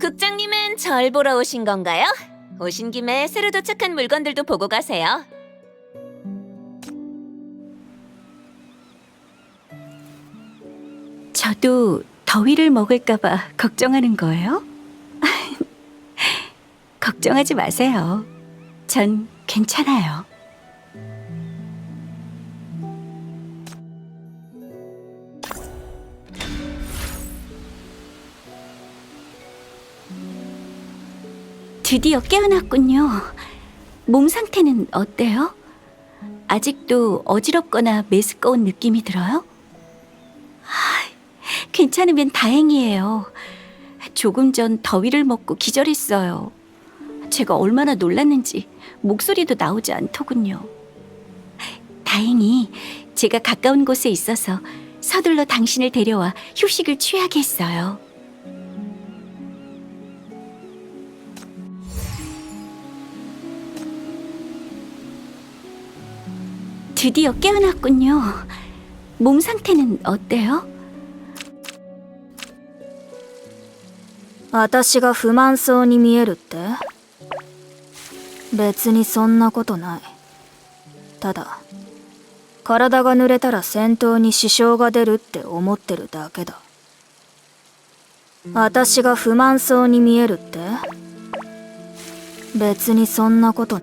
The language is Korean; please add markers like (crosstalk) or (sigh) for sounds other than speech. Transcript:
국장님은 절 보러 오신 건가요? 오신 김에 새로 도착한 물건들도 보고 가세요. 저도 더위를 먹을까봐 걱정하는 거예요? (laughs) 걱정하지 마세요. 전 괜찮아요. 드디어 깨어났군요. 몸 상태는 어때요? 아직도 어지럽거나 메스꺼운 느낌이 들어요? 괜찮으면 다행이에요. 조금 전 더위를 먹고 기절했어요. 제가 얼마나 놀랐는지 목소리도 나오지 않더군요. 다행히 제가 가까운 곳에 있어서 서둘러 당신을 데려와 휴식을 취하게 했어요. 드디어 깨어났군요. 몸 상태는 어때요? 私が不満そうに見えるって別にそんなことないただ体が濡れたら戦闘に支障が出るって思ってるだけだ私が不満そうに見えるって別にそんなこと